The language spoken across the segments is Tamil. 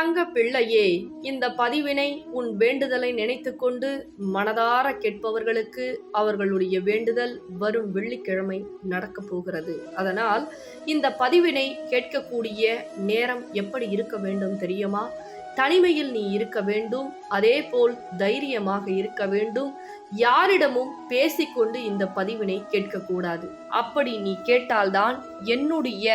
தங்க பிள்ளையே இந்த பதிவினை உன் வேண்டுதலை நினைத்துக்கொண்டு மனதார கேட்பவர்களுக்கு அவர்களுடைய வேண்டுதல் வரும் வெள்ளிக்கிழமை நடக்கப் போகிறது. அதனால் இந்த பதிவினை கேட்கக்கூடிய நேரம் எப்படி இருக்க வேண்டும் தெரியுமா? தனிமையில் நீ இருக்க வேண்டும் அதே போல் தைரியமாக இருக்க வேண்டும் யாரிடமும் பேசிக்கொண்டு இந்த பதிவினை கேட்கக்கூடாது. அப்படி நீ கேட்டால்தான் என்னுடைய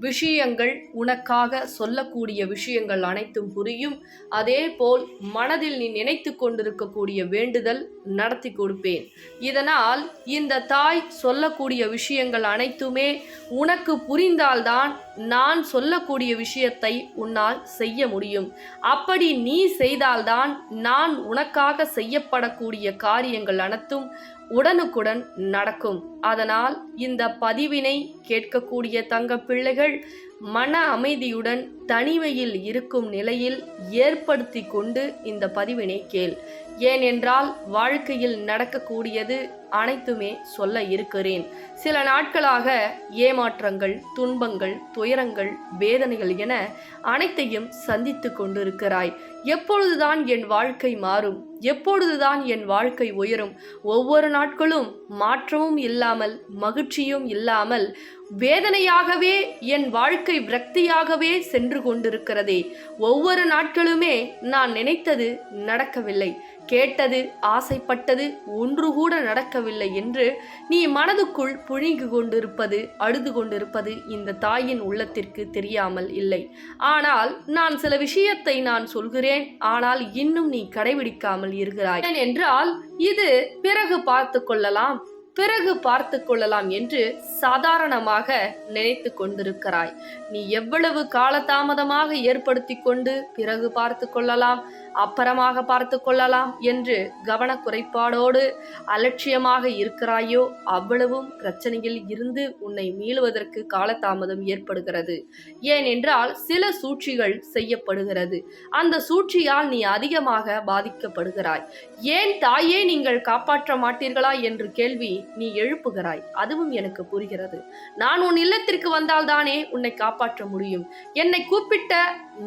விஷயங்கள் உனக்காக சொல்லக்கூடிய விஷயங்கள் அனைத்தும் புரியும். அதே போல் மனதில் நீ நினைத்து கொண்டிருக்கக்கூடிய வேண்டுதல் நடத்தி கொடுப்பேன். இதனால் இந்த தாய் சொல்லக்கூடிய விஷயங்கள் அனைத்துமே உனக்கு புரிந்தால்தான் நான் சொல்லக்கூடிய விஷயத்தை உன்னால் செய்ய முடியும். அப்படி நீ செய்தால்தான் நான் உனக்காக செய்யப்படக்கூடிய காரியங்கள் அனைத்தும் உடனுக்குடன் நடக்கும். அதனால் இந்த பதிவினை கேட்கக்கூடிய தங்க பிள்ளைகள் மன அமைதியுடன் தனிமையில் இருக்கும் நிலையில் ஏற்படுத்தி கொண்டு இந்த பதிவினை கேள். ஏனென்றால் வாழ்க்கையில் நடக்கக்கூடியது அனைத்துமே சொல்ல இருக்கிறேன். சில நாட்களாக ஏமாற்றங்கள் துன்பங்கள் துயரங்கள் வேதனைகள் என அனைத்தையும் சந்தித்து கொண்டிருக்கிறாய். எப்பொழுதுதான் என் வாழ்க்கை மாறும்? எப்பொழுதுதான் என் வாழ்க்கை உயரும்? ஒவ்வொரு நாட்களும் மாற்றமும் இல்லாமல் மகிழ்ச்சியும் இல்லாமல் வேதனையாகவே என் வாழ்க்கை விரக்தியாகவே சென்று கொண்டிருக்கிறதே. ஒவ்வொரு நாட்களுமே நான் நினைத்தது நடக்கவில்லை. கேட்டது ஆசைப்பட்டது ஒன்று கூட நடக்கவில்லை என்று நீ மனதுக்குள் புழுங்கி கொண்டிருப்பது அழுது கொண்டிருப்பது இந்த தாயின் உள்ளத்திற்கு தெரியாமல் இல்லை. ஆனால் நான் சில விஷயத்தை நான் சொல்கிறேன். ஆனால் இன்னும் நீ கடைபிடிக்காமல் இருக்கிறாய். என்றால் இது பிறகு பார்த்து கொள்ளலாம். பிறகு பார்த்து கொள்ளலாம் என்று சாதாரணமாக நினைத்து கொண்டிருக்கிறாய். நீ எவ்வளவு காலதாமதமாக ஏற்படுத்தி கொண்டு பிறகு பார்த்து கொள்ளலாம் அப்புறமாக பார்த்து கொள்ளலாம் என்று கவனக்குறைபாடோடு அலட்சியமாக இருக்கிறாயோ அவ்வளவும் பிரச்சனையில் இருந்து உன்னை மீளுவதற்கு காலதாமதம் ஏற்படுகிறது. ஏனென்றால் சில சூழ்ச்சிகள் செய்யப்படுகிறது. அந்த சூழ்ச்சியால் நீ அதிகமாக பாதிக்கப்படுகிறாய். ஏன் தாயே நீங்கள் காப்பாற்ற மாட்டீர்களா? என்று கேள்வி நீ எழுப்புகிறாய். அதுவும் எனக்கு புரிகிறது. நான் உன் இல்லத்திற்கு வந்தால்தானே உன்னை காப்பாற்ற முடியும். என்னை கூப்பிட்ட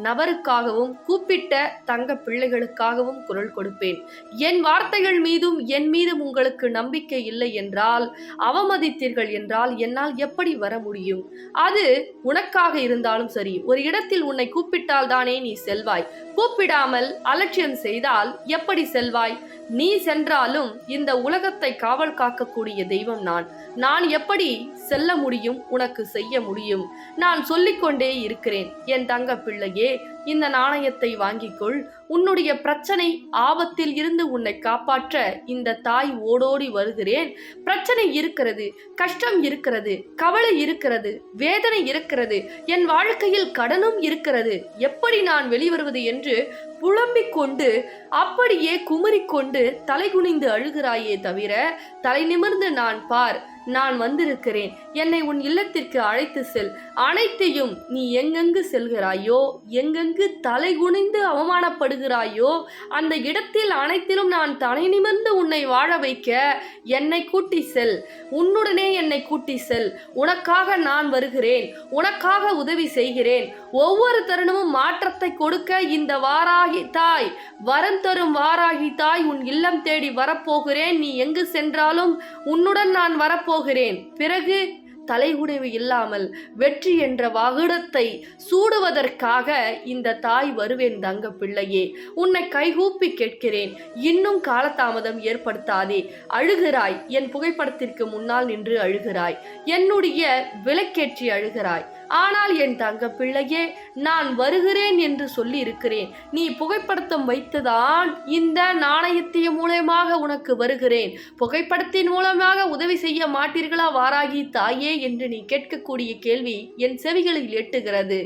நபருக்காகவும் கூப்பிட்ட தங்க பிள்ளைகளுக்காகவும் குரல் கொடுப்பேன். என் வார்த்தைகள் மீதும் என் மீதும் உங்களுக்கு நம்பிக்கை இல்லை என்றால் அவமதித்தீர்கள் என்றால் என்னால் எப்படி வர முடியும்? அது உனக்காக இருந்தாலும் சரி ஒரு இடத்தில் உன்னை கூப்பிட்டால் தானே நீ செல்வாய். கூப்பிடாமல் அலட்சியம் செய்தால் எப்படி செல்வாய்? நீ சென்றாலும் இந்த உலகத்தை காவல் காக்கக்கூடிய தெய்வம் நான். நான் எப்படி செல்ல முடியும் உனக்கு செய்ய முடியும்? நான் சொல்லிக்கொண்டே இருக்கிறேன் என் தங்க பிள்ளையே இந்த நாணயத்தை வாங்கிக்கொள். உன்னுடைய பிரச்சனை ஆபத்தில் இருந்து உன்னை காப்பாற்ற இந்த தாய் ஓடோடி வருகிறேன். பிரச்சனை இருக்கிறது கஷ்டம் இருக்கிறது கவலை இருக்கிறது வேதனை இருக்கிறது என் வாழ்க்கையில் கடனும் இருக்கிறது. எப்படி நான் வெளிவருவது என்று புலம்பிக் கொண்டு அப்படியே குமரிக்கொண்டு தலைகுனிந்து அழுகிறாயே தவிர தலை நிமிர்ந்து நான் பார் நான் வந்திருக்கிறேன். என்னை உன் இல்லத்திற்கு அழைத்து செல். அனைத்தையும் நீ எங்கெங்கு செல்கிறாயோ எங்கெங்கு தலை குனிந்து அவமானப்படுகிறாயோ அந்த இடத்தில் அனைத்திலும் நான் தலை நிமிர்ந்து உன்னை வாழ வைக்க என்னை கூட்டி செல். உன்னுடனே என்னை கூட்டி செல். உனக்காக நான் வருகிறேன். உனக்காக உதவி செய்கிறேன். ஒவ்வொரு தருணமும் மாற்றத்தை கொடுக்க இந்த வாராகி தாய் வரம் தரும் வாராகி தாய் உன் இல்லம் தேடி வரப்போகிறேன். நீ எங்கு சென்றாலும் உன்னுடன் நான் வரப்போகிறேன். பிறகு தலைகுனிவு இல்லாமல் வெற்றி என்ற வகுடத்தை சூடுவதற்காக இந்த தாய் வருவேன் தங்க பிள்ளையே உன்னை கைகூப்பி கேட்கிறேன். இன்னும் காலதாமதம் ஏற்படுத்தாதே. அழுகிறாய். என் புகைப்படத்திற்கு முன்னால் நின்று அழுகிறாய். என்னுடைய விளக்கேற்றி அழுகிறாய். ஆனால் என் தங்க பிள்ளையே நான் வருகிறேன் என்று சொல்லி இருக்கிறேன் நீ புகைப்படத்தம் வைத்துதான் இந்த நாணயத்திய மூலயமாக உனக்கு வருகிறேன். புகைப்படத்தின் மூலமாக உதவி செய்ய மாட்டீர்களா வாராகி தாயே என்று நீ கேட்கக்கூடிய கேள்வி என் செவிகளில் எட்டுகிறது.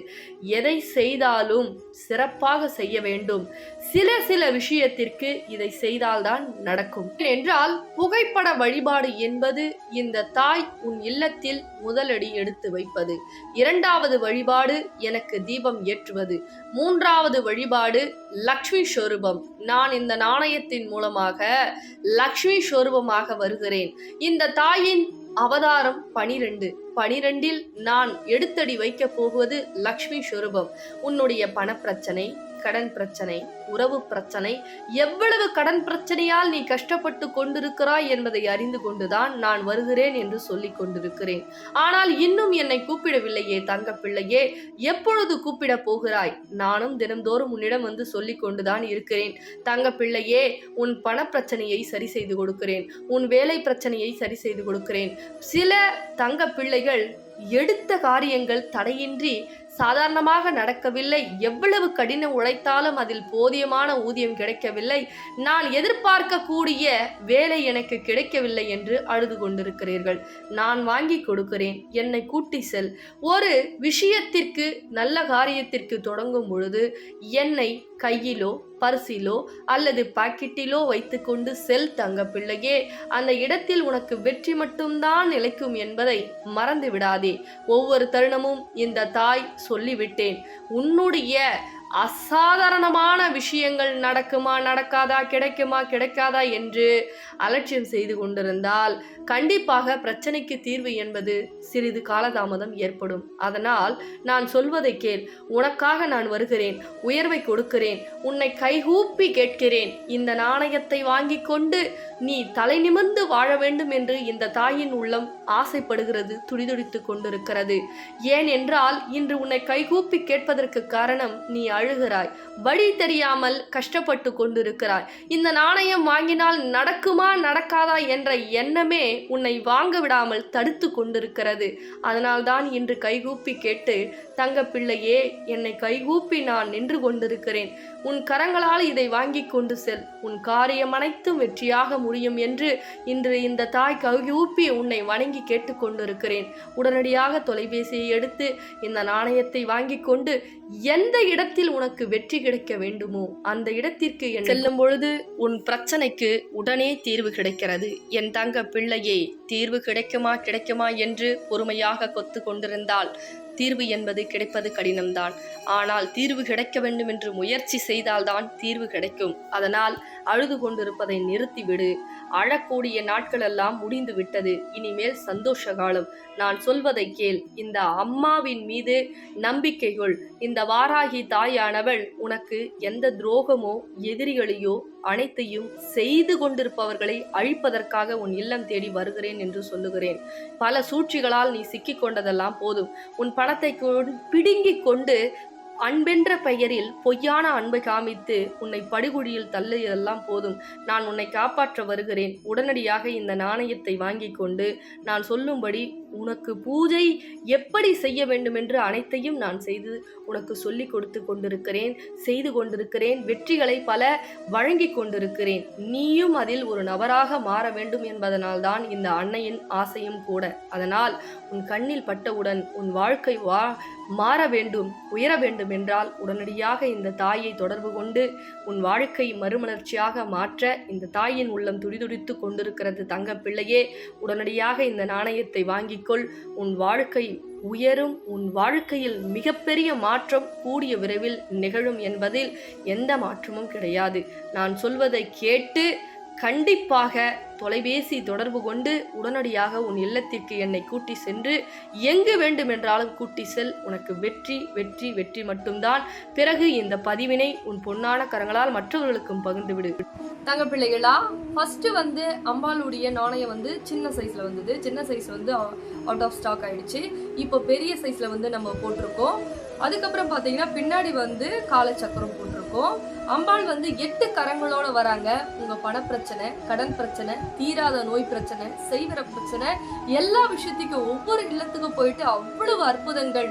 எதை செய்தாலும் சிறப்பாக செய்ய வேண்டும். சில சில விஷயத்திற்கு இதை செய்தால்தான் நடக்கும். என்றால் புகைப்பட வழிபாடு என்பது இந்த தாய் உன் இல்லத்தில் முதலடி எடுத்து வைப்பது. இரண்டு இரண்டாவது வழிபாடு எனக்கு தீபம் ஏற்றுவது. மூன்றாவது வழிபாடு லக்ஷ்மி ஸ்வரூபம் நான் இந்த நாணயத்தின் மூலமாக லக்ஷ்மி ஸ்வரூபமாக வருகிறேன். இந்த தாயின் அவதாரம் பனிரெண்டு. பனிரெண்டில் நான் எடுத்தடி வைக்கப் போவது லக்ஷ்மி ஸ்வரூபம் உன்னுடைய பணப்பிரச்சனை கடன் பிரச்சனை உறவு பிரச்சனை எவ்வளவு கடன் பிரச்சனையால் நீ கஷ்டப்பட்டு கொண்டிருக்கிறாய் என்பதை அறிந்து கொண்டுதான் நான் வருகிறேன் என்று சொல்லிக் கொண்டிருக்கிறேன். ஆனால் இன்னும் என்னை கூப்பிடவில்லையே தங்க பிள்ளையே எப்பொழுது கூப்பிட போகிறாய்? நானும் தினம்தோறும் உன்னிடம் வந்து சொல்லிக் கொண்டுதான் இருக்கிறேன். தங்க பிள்ளையே உன் பண பிரச்சனையை சரி செய்து கொடுக்கிறேன். உன் வேலை பிரச்சனையை சரி செய்து கொடுக்கிறேன். சில தங்க பிள்ளைகள் எடுத்த காரியங்கள் தடையின்றி சாதாரணமாக நடக்கவில்லை. எவ்வளவு கடின உழைத்தாலும் அதில் போதியமான ஊதியம் கிடைக்கவில்லை. நான் எதிர்பார்க்கக்கூடிய வேலை எனக்கு கிடைக்கவில்லை என்று அழுது கொண்டிருக்கிறீர்கள். நான் வாங்கி கொடுக்கிறேன். என்னை கூட்டி செல். ஒரு விஷயத்திற்கு நல்ல காரியத்திற்கு தொடங்கும் பொழுது என்னை கையிலோ பரிசிலோ அல்லது பாக்கெட்டிலோ வைத்துக்கொண்டு செல் தங்க பிள்ளையே. அந்த இடத்தில் உனக்கு வெற்றி மட்டும்தான் நிலைக்கும் என்பதை மறந்து விடாதே ஒவ்வொரு தருணமும் இந்த தாய் சொல்லிவிட்டேன். உன்னுடைய அசாதாரணமான விஷயங்கள் நடக்குமா நடக்காதா கிடைக்குமா கிடைக்காதா என்று அலட்சியம் செய்து கொண்டிருந்தால் கண்டிப்பாக பிரச்சனைக்கு தீர்வு என்பது சிறிது காலதாமதம் ஏற்படும். அதனால் நான் சொல்வதை கேள். உனக்காக நான் வருகிறேன். உயர்வை கொடுக்கிறேன். உன்னை கைகூப்பி கேட்கிறேன். இந்த நாணயத்தை வாங்கி கொண்டு நீ தலை நிமிர்ந்து வாழ வேண்டும் என்று இந்த தாயின் உள்ளம் ஆசைப்படுகிறது துடிதுடித்துக் கொண்டிருக்கிறது. ஏன் என்றால் இன்று உன்னை கைகூப்பி கேட்பதற்கு காரணம் நீ அழுகிறாய். வழி தெரியாமல் கஷ்டப்பட்டு கொண்டிருக்கிறாய். இந்த நாணயம் வாங்கினால் நடக்குமா நடக்காதா என்ற எண்ணமே உன்னை வாங்க விடாமல் தடுத்து கொண்டிருக்கிறது. அதனால்தான் இன்று கைகூப்பி கேட்டு தங்க பிள்ளையே என்னை கைகூப்பி நான் நின்று கொண்டிருக்கிறேன். உன் கரங்களால் இதை வாங்கி கொண்டு செல். உன் காரியம் அனைத்தும் வெற்றியாக முடியும் என்று இன்று இந்த தாய் கைகூப்பி உன்னை வணங்கி கேட்டுக்கொண்டிருக்கிறேன் உடனடியாக தொலைபேசியை எடுத்து இந்த நாணயத்தை வாங்கி கொண்டு எந்த இடத்தில் உனக்கு வெற்றி கிடைக்க வேண்டுமோ அந்த இடத்திற்கு செல்லும் பொழுது உன் பிரச்சனைக்கு உடனே தீர்வு கிடைக்கிறது. என் தங்க பிள்ளையே தீர்வு கிடைக்குமா கிடைக்குமா என்று பொறுமையாக கொத்து கொண்டிருந்தால் தீர்வு என்பது கிடைப்பது கடினம்தான். ஆனால் தீர்வு கிடைக்க வேண்டும் என்று முயற்சி செய்தால்தான் தீர்வு கிடைக்கும். அதனால் அழுது கொண்டிருப்பதை நிறுத்திவிடு. அழக்கூடிய நாட்களெல்லாம் முடிந்து விட்டது இனிமேல் சந்தோஷ காலம் நான் சொல்வதை கேள். இந்த அம்மாவின் மீது நம்பிக்கை கொள் இந்த வாராகி தாயானவள் உனக்கு எந்த துரோகமோ எதிரிகளையோ அனைத்தையும் செய்து கொண்டிருப்பவர்களை அழிப்பதற்காக உன் இல்லம் தேடி வருகிறேன் என்று சொல்லுகிறேன். பல சூழ்ச்சிகளால் நீ சிக்கிக் கொண்டதெல்லாம் போதும். உன் பணத்தை கொ- பிடுங்கிக் கொண்டு அன்பென்ற பெயரில் பொய்யான அன்பை காமித்து உன்னை படுகுழியில் தள்ளியதெல்லாம் போதும். நான் உன்னை காப்பாற்ற வருகிறேன். உடனடியாக இந்த நாணயத்தை வாங்கி கொண்டு நான் சொல்லும்படி உனக்கு பூஜை எப்படி செய்ய வேண்டுமென்று அனைத்தையும் நான் செய்து உனக்கு சொல்லிக் கொடுத்து கொண்டிருக்கிறேன் செய்து கொண்டிருக்கிறேன். வெற்றிகளை பல வழங்கி கொண்டிருக்கிறேன். நீயும் அதில் ஒரு நபராக மாற வேண்டும் என்பதனால்தான் இந்த அன்னையின் ஆசையும் கூட. அதனால் உன் கண்ணில் பட்டவுடன் உன் வாழ்க்கை வா மாற வேண்டும் உயர வேண்டும் என்றால் உடனடியாக இந்த தாயை தொடர்பு கொண்டு உன் வாழ்க்கை மறுமலர்ச்சியாக மாற்ற இந்த தாயின் உள்ளம் துடிதுடித்து கொண்டிருக்கிறது தங்க பிள்ளையே உடனடியாக இந்த நாணயத்தை வாங்கிக்கொள். உன் வாழ்க்கை உயரும் உன் வாழ்க்கையில் மிகப்பெரிய மாற்றம் கூடிய விரைவில் நிகழும் என்பதில் எந்த மாற்றமும் கிடையாது. நான் சொல்வதை கேட்டு கண்டிப்பாக தொலைபேசி தொடர்பு கொண்டு உடனடியாக உன் இல்லத்திற்கு என்னை கூட்டி சென்று எங்கு வேண்டுமென்றாலும் கூட்டி செல். உனக்கு வெற்றி வெற்றி வெற்றி மட்டும்தான். பிறகு இந்த பதிவினை உன் பொன்னான கரங்களால் மற்றவர்களுக்கும் பகிர்ந்து விடு தங்க பிள்ளைகளா ஃபர்ஸ்ட் வந்து அம்பாளுடைய நாணயம் வந்து சின்ன சைஸ்ல வந்தது. சின்ன சைஸ் வந்து அவுட் ஆஃப் ஸ்டாக் ஆயிடுச்சு. இப்போ பெரிய சைஸ்ல வந்து நம்ம போட்டிருக்கோம். அதுக்கப்புறம் பார்த்தீங்கன்னா பின்னாடி வந்து காலச்சக்கரம் போட்டிருக்கோம். அம்பாள் வந்து எட்டு கரங்களோட வராங்க. உங்க பணப்பிரச்சனை கடன் பிரச்சனை தீராத நோய் பிரச்சனை செய்வர பிரச்சனை எல்லா விஷயத்துக்கும் ஒவ்வொரு இல்லத்துக்கும் போயிட்டு அவ்வளவு அற்புதங்கள்.